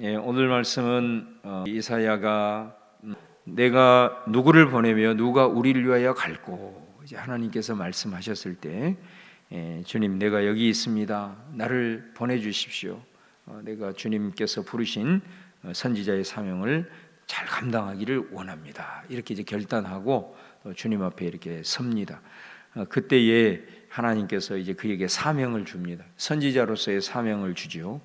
예, 오늘 말씀은 어, 이사야가 음, 내가 누구를 보내며 누가 우리를 위하여 갈고 이제 하나님께서 말씀하셨을 때 예, 주님 내가 여기 있습니다. 나를 보내 주십시오. 어, 내가 주님께서 부르신 어, 선지자의 사명을 잘 감당하기를 원합니다. 이렇게 이제 결단하고 또 주님 앞에 이렇게 섭니다. 어, 그때에 하나님께서 이제 그에게 사명을 줍니다. 선지자로서의 사명을 주지요.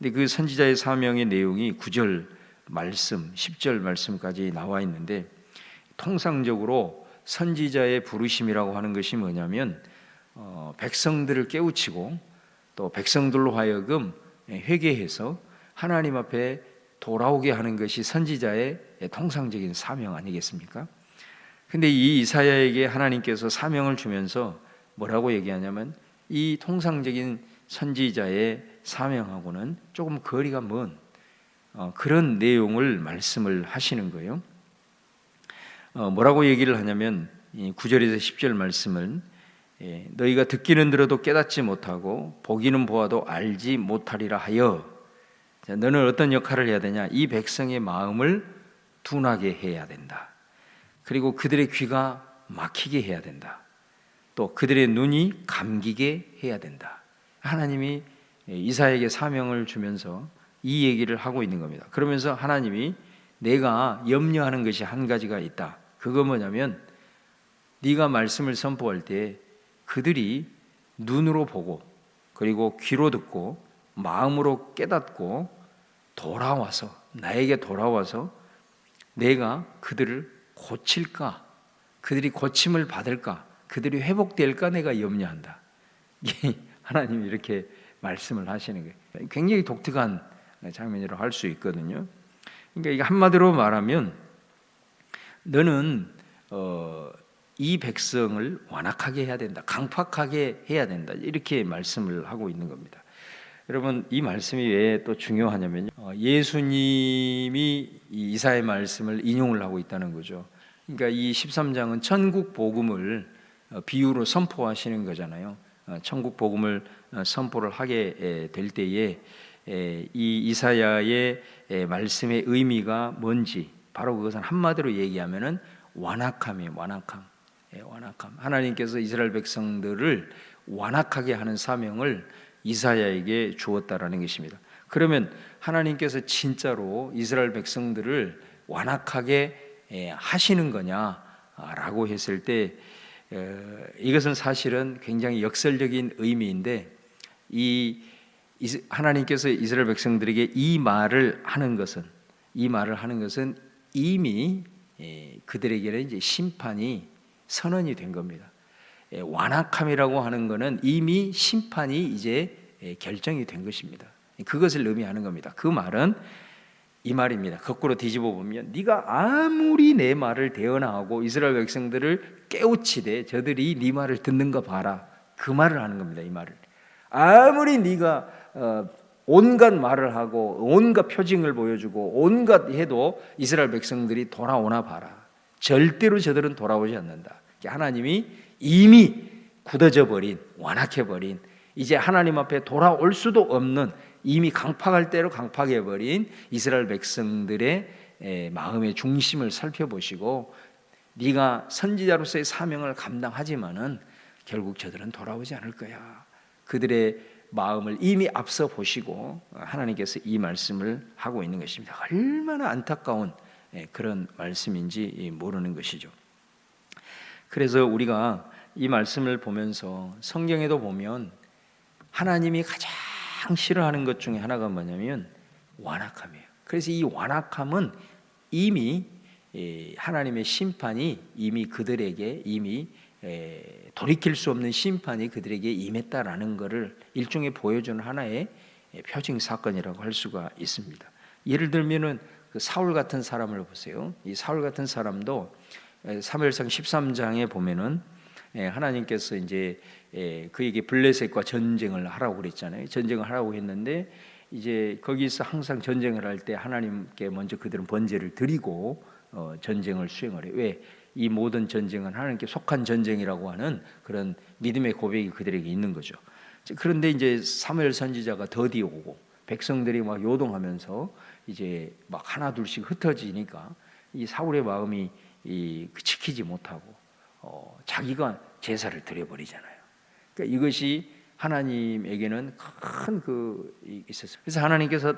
근데 그 선지자의 사명의 내용이 9절 말씀, 10절 말씀까지 나와 있는데 통상적으로 선지자의 부르심이라고 하는 것이 뭐냐면 어, 백성들을 깨우치고 또 백성들로 하여금 회개해서 하나님 앞에 돌아오게 하는 것이 선지자의 통상적인 사명 아니겠습니까? 근데 이 이사야에게 하나님께서 사명을 주면서 뭐라고 얘기하냐면 이 통상적인 선지자의 사명하고는 조금 거리가 먼 어, 그런 내용을 말씀을 하시는 거예요. 어, 뭐라고 얘기를 하냐면 이 9절에서 10절 말씀을 예, 너희가 듣기는 들어도 깨닫지 못하고 보기는 보아도 알지 못하리라 하여 자, 너는 어떤 역할을 해야 되냐? 이 백성의 마음을 둔하게 해야 된다. 그리고 그들의 귀가 막히게 해야 된다. 또 그들의 눈이 감기게 해야 된다. 하나님이 이사에게 사명을 주면서 이 얘기를 하고 있는 겁니다. 그러면서 하나님이 내가 염려하는 것이 한 가지가 있다. 그거 뭐냐면 네가 말씀을 선포할 때 그들이 눈으로 보고 그리고 귀로 듣고 마음으로 깨닫고 돌아와서 나에게 돌아와서 내가 그들을 고칠까? 그들이 고침을 받을까? 그들이 회복될까? 내가 염려한다. 하나님이 이렇게 말씀을 하시는 거예요. 굉장히 독특한 장면이라고 할수 있거든요. 그러니까 이게 한마디로 말하면 너는 어, 이 백성을 완악하게 해야 된다, 강팍하게 해야 된다 이렇게 말씀을 하고 있는 겁니다. 여러분 이 말씀이 왜 또 중요하냐면요. 어, 예수님이 이사의 말씀을 인용을 하고 있다는 거죠. 그러니까 이 13장은 천국 복음을 어, 비유로 선포하시는 거잖아요. 어, 천국 복음을 선포를 하게 될 때에 이 이사야의 말씀의 의미가 뭔지 바로 그것은 한마디로 얘기하면은 완악함이에요. 완악함. 완악함. 하나님께서 이스라엘 백성들을 완악하게 하는 사명을 이사야에게 주었다라는 것입니다. 그러면 하나님께서 진짜로 이스라엘 백성들을 완악하게 하시는 거냐라고 했을 때 이것은 사실은 굉장히 역설적인 의미인데 이 하나님께서 이스라엘 백성들에게 이 말을 하는 것은 이 말을 하는 것은 이미 그들에게는 이제 심판이 선언이 된 겁니다. 완악함이라고 하는 것은 이미 심판이 이제 결정이 된 것입니다. 그것을 의미하는 겁니다. 그 말은 이 말입니다. 거꾸로 뒤집어 보면 네가 아무리 내 말을 대언하고 이스라엘 백성들을 깨우치되 저들이 네 말을 듣는가 봐라. 그 말을 하는 겁니다. 이 말을 아무리 네가 어, 온갖 말을 하고 온갖 표징을 보여주고 온갖 해도 이스라엘 백성들이 돌아오나 봐라. 절대로 저들은 돌아오지 않는다. 하나님이 이미 굳어져 버린 완악해 버린 이제 하나님 앞에 돌아올 수도 없는 이미 강팍할 대로 강팍해 버린 이스라엘 백성들의 마음의 중심을 살펴보시고 네가 선지자로서의 사명을 감당하지만은 결국 저들은 돌아오지 않을 거야. 그들의 마음을 이미 앞서 보시고 하나님께서 이 말씀을 하고 있는 것입니다. 얼마나 안타까운 그런 말씀인지 모르는 것이죠. 그래서 우리가 이 말씀을 보면서 성경에도 보면 하나님이 가장 싫어하는 것 중에 하나가 뭐냐면 완악함이에요. 그래서 이 완악함은 이미 하나님의 심판이 이미 그들에게 이미 돌이킬 수 없는 심판이 그들에게 임했다라는 것을 일종의 보여주는 하나의 표징 사건이라고 할 수가 있습니다. 예를 들면은 그 사울 같은 사람을 보세요. 이 사울 같은 사람도 사무엘상 13장에 보면은 하나님께서 이제 그에게 블레셋과 전쟁을 하라고 그랬잖아요. 전쟁을 하라고 했는데 이제 거기서 항상 전쟁을 할 때 하나님께 먼저 그들은 번제를 드리고 어, 전쟁을 수행을 해요. 왜? 이 모든 전쟁은 하나님께 속한 전쟁이라고 하는 그런 믿음의 고백이 그들에게 있는 거죠. 그런데 이제 사무엘 선지자가 더디 오고 백성들이 막 요동하면서 이제 막 하나 둘씩 흩어지니까 이 사울의 마음이 이 지키지 못하고 어, 자기가 제사를 드려버리잖아요. 그러니까 이것이 하나님에게는 큰 그 있었어요. 그래서 하나님께서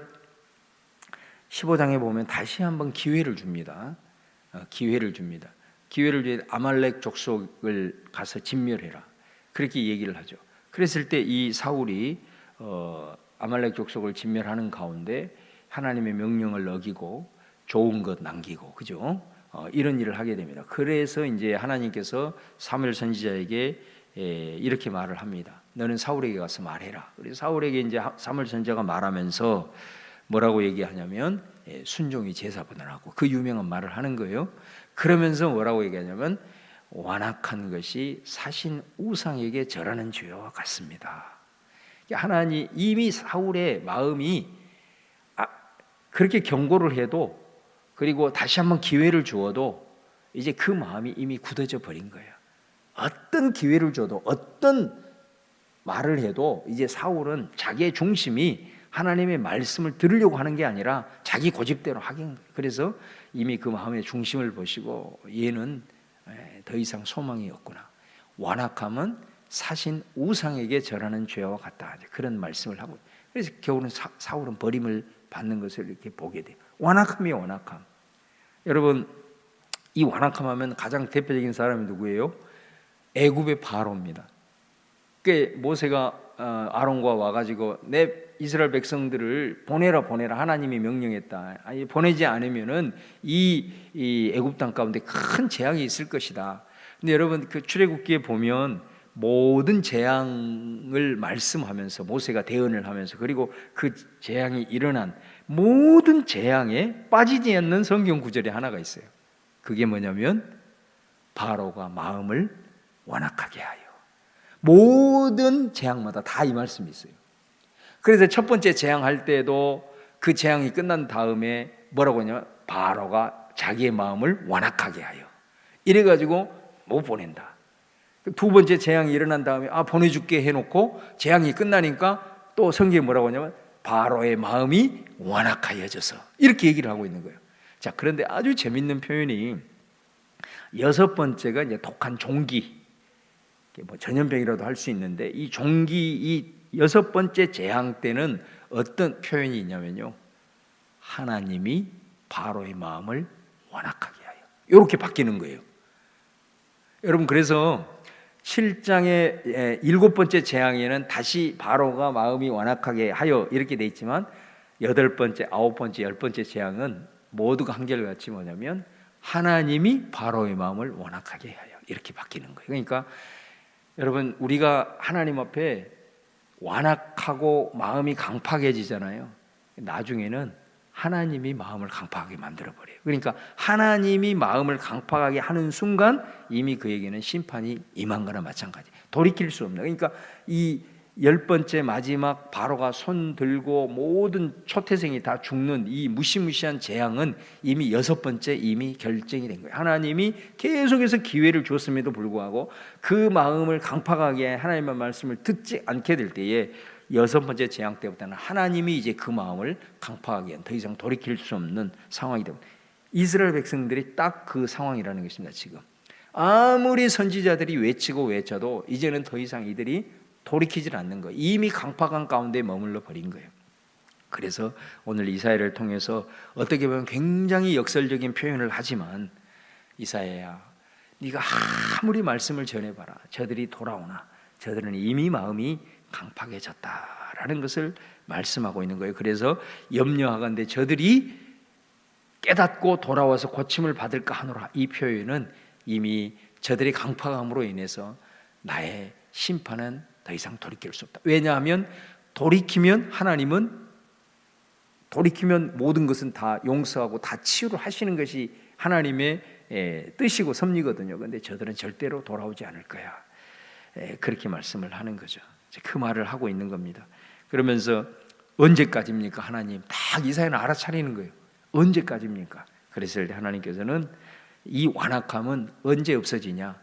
15장에 보면 다시 한번 기회를 줍니다. 어, 기회를 줍니다. 기회를 주에 아말렉 족속을 가서 진멸해라. 그렇게 얘기를 하죠. 그랬을 때 이 사울이 어, 아말렉 족속을 진멸하는 가운데 하나님의 명령을 어기고 좋은 것 남기고 그죠? 어, 이런 일을 하게 됩니다. 그래서 이제 하나님께서 사무엘 선지자에게 에, 이렇게 말을 합니다. 너는 사울에게 가서 말해라. 그래서 사울에게 이제 하- 사무엘 선지자가 말하면서 뭐라고 얘기하냐면 예, 순종이 제사분을 그 유명한 말을 하는 거예요. 그러면서 뭐라고 얘기하냐면 완악한 것이 사신 우상에게 절하는 죄와 같습니다. 하나님 이미 사울의 마음이 아, 그렇게 경고를 해도 그리고 다시 한번 기회를 주어도 이제 그 마음이 이미 굳어져 버린 거예요. 어떤 기회를 줘도 어떤 말을 해도 이제 사울은 자기의 중심이 하나님의 말씀을 들으려고 하는 게 아니라 자기 고집대로 하긴. 그래서 이미 그 마음의 중심을 보시고 얘는 에, 더 이상 소망이 없구나. 완악함은 사신 우상에게 절하는 죄와 같다. 그런 말씀을 하고 그래서 겨우는 사, 사울은 버림을 받는 것을 이렇게 보게 돼요. 완악함이 완악함. 여러분 이 완악함 하면 가장 대표적인 사람이 누구예요? 애굽의 바로입니다. 그 모세가 어, 아론과 와가지고 내 이스라엘 백성들을 보내라 보내라 하나님이 명령했다. 아니 보내지 않으면은 이, 이 애굽 땅 가운데 큰 재앙이 있을 것이다. 근데 여러분 그 출애굽기에 보면 모든 재앙을 말씀하면서 모세가 대언을 하면서 그리고 그 재앙이 일어난 모든 재앙에 빠지지 않는 성경 구절이 하나가 있어요. 그게 뭐냐면 바로가 마음을 완악하게 하여 모든 재앙마다 다 이 말씀이 있어요. 그래서 첫 번째 재앙할 때도 그 재앙이 끝난 다음에 뭐라고 하냐면 바로가 자기의 마음을 완악하게 하여 이래 가지고 못 보낸다. 두 번째 재앙이 일어난 다음에 아 보내줄게 해놓고 재앙이 끝나니까 또 성경에 뭐라고 하냐면 바로의 마음이 완악하여져서 이렇게 얘기를 하고 있는 거예요. 자 그런데 아주 재밌는 표현이 여섯 번째가 이제 독한 종기 뭐 전염병이라도 할 수 있는데 이 종기 이 여섯 번째 재앙 때는 어떤 표현이 있냐면요 하나님이 바로의 마음을 완악하게 하여 이렇게 바뀌는 거예요. 여러분 그래서 7장의 일곱 번째 재앙에는 다시 바로가 마음이 완악하게 하여 이렇게 돼 있지만 여덟 번째, 아홉 번째, 열 번째 재앙은 모두가 한결같이 뭐냐면 하나님이 바로의 마음을 완악하게 하여 이렇게 바뀌는 거예요. 그러니까 여러분 우리가 하나님 앞에 완악하고 마음이 강팍해지잖아요. 나중에는 하나님이 마음을 강팍하게 만들어 버려요. 그러니까 하나님이 마음을 강팍하게 하는 순간 이미 그에게는 심판이 임한 거나 마찬가지. 돌이킬 수 없는. 그러니까 이 열 번째 마지막 바로가 손 들고 모든 초태생이 다 죽는 이 무시무시한 재앙은 이미 여섯 번째 이미 결정이 된 거예요. 하나님이 계속해서 기회를 줬음에도 불구하고 그 마음을 강팍하게 하나님의 말씀을 듣지 않게 될 때에 여섯 번째 재앙 때부터는 하나님이 이제 그 마음을 강팍하게 더 이상 돌이킬 수 없는 상황이 됩니다. 이스라엘 백성들이 딱 그 상황이라는 것입니다. 지금 아무리 선지자들이 외치고 외쳐도 이제는 더 이상 이들이 돌이키질 않는 거예요. 이미 강팍한 가운데 머물러 버린 거예요. 그래서 오늘 이사야를 통해서 어떻게 보면 굉장히 역설적인 표현을 하지만 이사야야, 네가 아무리 말씀을 전해 봐라. 저들이 돌아오나 저들은 이미 마음이 강팍해졌다라는 것을 말씀하고 있는 거예요. 그래서 염려하건대 저들이 깨닫고 돌아와서 고침을 받을까 하노라. 이 표현은 이미 저들이 강팍함으로 인해서 나의 심판은 더 이상 돌이킬 수 없다. 왜냐하면 돌이키면 하나님은 돌이키면 모든 것은 다 용서하고 다 치유를 하시는 것이 하나님의 예, 뜻이고 섭리거든요. 그런데 저들은 절대로 돌아오지 않을 거야. 예, 그렇게 말씀을 하는 거죠. 그 말을 하고 있는 겁니다. 그러면서 언제까지입니까? 하나님 딱 이사야는 알아차리는 거예요. 언제까지입니까? 그랬을 때 하나님께서는 이 완악함은 언제 없어지냐?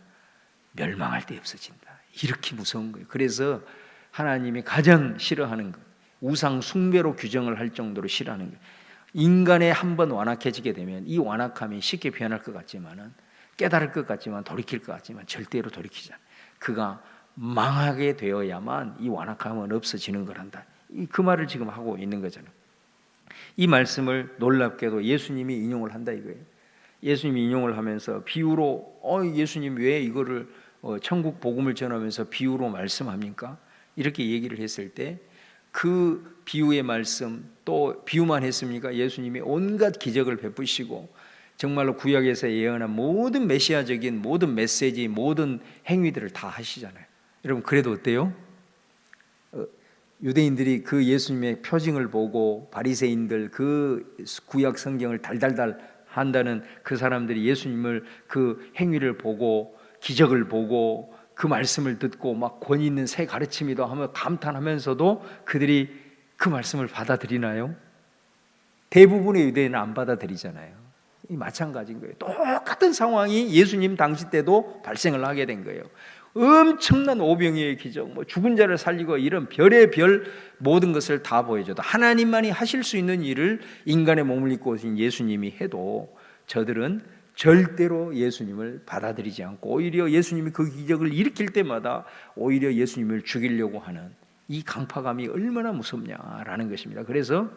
멸망할 때 없어진다. 이렇게 무서운 거예요. 그래서 하나님이 가장 싫어하는 것, 우상 숭배로 규정을 할 정도로 싫어하는 거예요. 인간에 한번 완악해지게 되면 이 완악함이 쉽게 변할 것 같지만은 깨달을 것 같지만 돌이킬 것 같지만 절대로 돌이키지 않아요. 그가 망하게 되어야만 이 완악함은 없어지는 거란다. 이그 말을 지금 하고 있는 거잖아요. 이 말씀을 놀랍게도 예수님이 인용을 한다 이거예요. 예수님이 인용을 하면서 비유로 어 예수님 왜 이거를 어, 천국 복음을 전하면서 비유로 말씀합니까? 이렇게 얘기를 했을 때 그 비유의 말씀 또 비유만 했습니까? 예수님이 온갖 기적을 베푸시고 정말로 구약에서 예언한 모든 메시아적인 모든 메시지 모든 행위들을 다 하시잖아요. 여러분 그래도 어때요? 어, 유대인들이 그 예수님의 표징을 보고 바리새인들 그 구약 성경을 달달달 한다는 그 사람들이 예수님을 그 행위를 보고 기적을 보고 그 말씀을 듣고 막 권위 있는 새 가르침이다 하며 감탄하면서도 그들이 그 말씀을 받아들이나요? 대부분의 유대인은 안 받아들이잖아요. 이 마찬가지인 거예요. 똑같은 상황이 예수님 당시 때도 발생을 하게 된 거예요. 엄청난 오병이의 기적, 뭐 죽은 자를 살리고 이런 별의 별 모든 것을 다 보여줘도 하나님만이 하실 수 있는 일을 인간의 몸을 입고 오신 예수님이 해도 저들은 절대로 예수님을 받아들이지 않고 오히려 예수님이 그 기적을 일으킬 때마다 오히려 예수님을 죽이려고 하는 이 강파감이 얼마나 무섭냐라는 것입니다. 그래서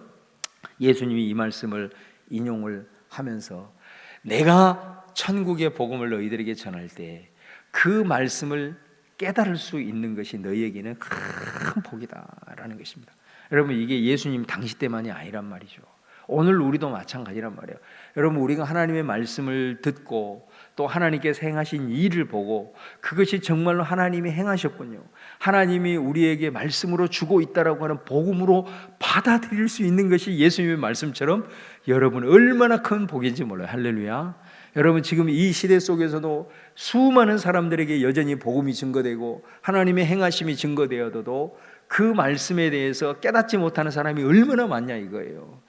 예수님이 이 말씀을 인용을 하면서 내가 천국의 복음을 너희들에게 전할 때 그 말씀을 깨달을 수 있는 것이 너희에게는 큰 복이다라는 것입니다. 여러분 이게 예수님 당시 때만이 아니란 말이죠. 오늘 우리도 마찬가지란 말이에요. 여러분 우리가 하나님의 말씀을 듣고 또 하나님께서 행하신 일을 보고 그것이 정말로 하나님이 행하셨군요. 하나님이 우리에게 말씀으로 주고 있다라고 하는 복음으로 받아들일 수 있는 것이 예수님의 말씀처럼 여러분 얼마나 큰 복인지 몰라요. 할렐루야. 여러분 지금 이 시대 속에서도 수많은 사람들에게 여전히 복음이 증거되고 하나님의 행하심이 증거되어도 그 말씀에 대해서 깨닫지 못하는 사람이 얼마나 많냐 이거예요.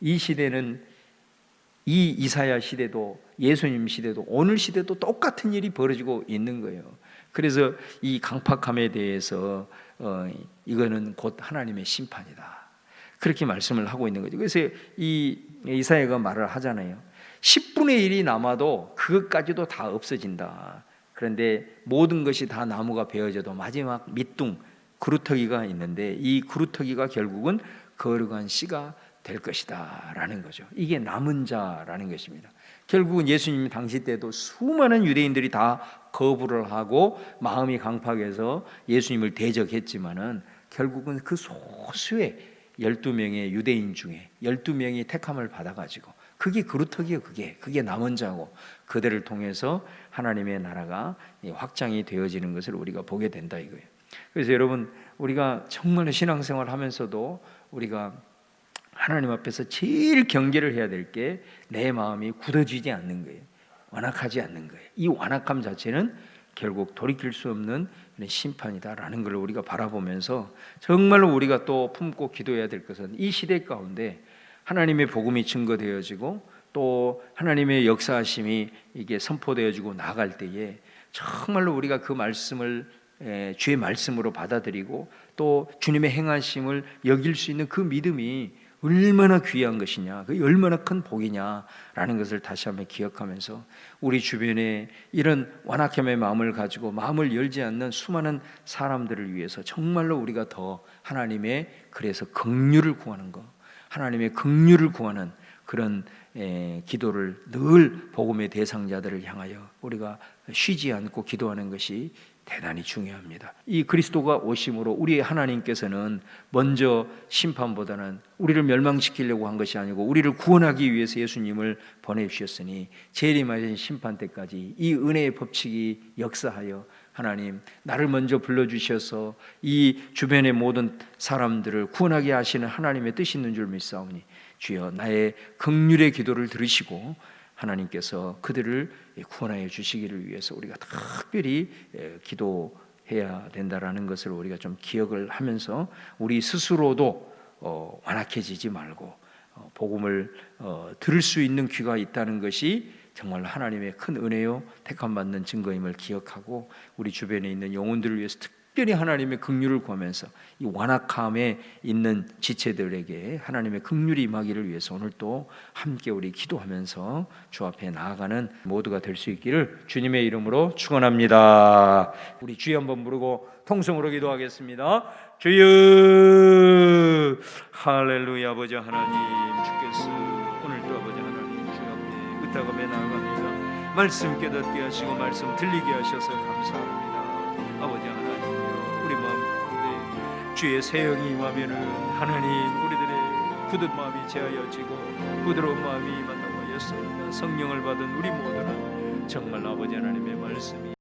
이 시대는 이 이사야 시대도 예수님 시대도 오늘 시대도 똑같은 일이 벌어지고 있는 거예요. 그래서 이 강팍함에 대해서 어, 이거는 곧 하나님의 심판이다. 그렇게 말씀을 하고 있는 거죠. 그래서 이 이사야가 말을 하잖아요. 10분의 1이 남아도 그것까지도 다 없어진다. 그런데 모든 것이 다 나무가 베어져도 마지막 밑둥 그루터기가 있는데 이 그루터기가 결국은 거룩한 씨가 될 것이다라는 거죠. 이게 남은 자라는 것입니다. 결국은 예수님 당시 때도 수많은 유대인들이 다 거부를 하고 마음이 강팍해서 예수님을 대적했지만은 결국은 그 소수의 12명의 유대인 중에 12명이 택함을 받아 가지고 그게 그루터기요 그게 그게 남은 자고 그들을 통해서 하나님의 나라가 확장이 되어지는 것을 우리가 보게 된다 이거예요. 그래서 여러분 우리가 정말로 신앙생활 하면서도 우리가 하나님 앞에서 제일 경계를 해야 될 게 내 마음이 굳어지지 않는 거예요. 완악하지 않는 거예요. 이 완악함 자체는 결국 돌이킬 수 없는 심판이다라는 걸 우리가 바라보면서 정말로 우리가 또 품고 기도해야 될 것은 이 시대 가운데 하나님의 복음이 증거되어지고 또 하나님의 역사하심이 이게 선포되어지고 나갈 때에 정말로 우리가 그 말씀을 주의 말씀으로 받아들이고 또 주님의 행하심을 여길 수 있는 그 믿음이 얼마나 귀한 것이냐, 그 얼마나 큰 복이냐라는 것을 다시 한번 기억하면서 우리 주변에 이런 완악함의 마음을 가지고 마음을 열지 않는 수많은 사람들을 위해서 정말로 우리가 더 하나님의 그래서 긍휼을 구하는 것, 하나님의 긍휼을 구하는 그런 에, 기도를 늘 복음의 대상자들을 향하여 우리가 쉬지 않고 기도하는 것이 대단히 중요합니다. 이 그리스도가 오심으로 우리 하나님께서는 먼저 심판보다는 우리를 멸망시키려고 한 것이 아니고 우리를 구원하기 위해서 예수님을 보내주셨으니 재림하신 심판 때까지 이 은혜의 법칙이 역사하여 하나님 나를 먼저 불러주셔서 이 주변의 모든 사람들을 구원하게 하시는 하나님의 뜻이 있는 줄 믿사오니 주여 나의 극률의 기도를 들으시고 하나님께서 그들을 구원하여 주시기를 위해서 우리가 특별히 기도해야 된다라는 것을 우리가 좀 기억을 하면서 우리 스스로도 어, 완악해지지 말고 어, 복음을 어, 들을 수 있는 귀가 있다는 것이 정말 하나님의 큰 은혜요 택함 받는 증거임을 기억하고 우리 주변에 있는 영혼들을 위해서 특 특별히 하나님의 긍휼을 구하면서 이 완악함에 있는 지체들에게 하나님의 긍휼이 임하기를 위해서 오늘 또 함께 우리 기도하면서 주 앞에 나아가는 모두가 될 수 있기를 주님의 이름으로 축원합니다. 우리 주여 한번 부르고 통성으로 기도하겠습니다. 주여 할렐루야 아버지 하나님 주께서 의탁함에 나아갑니다. 말씀 깨닫게 하시고 말씀 들리게 하셔서 감사합니다. 아버지 하나님요 우리 마음 주의 세영이 임하면은 하나님 우리들의 굳은 마음이 제하여지고 부드러운 마음이 임한다고 하였습니다. 성령을 받은 우리 모두는 정말 아버지 하나님의 말씀이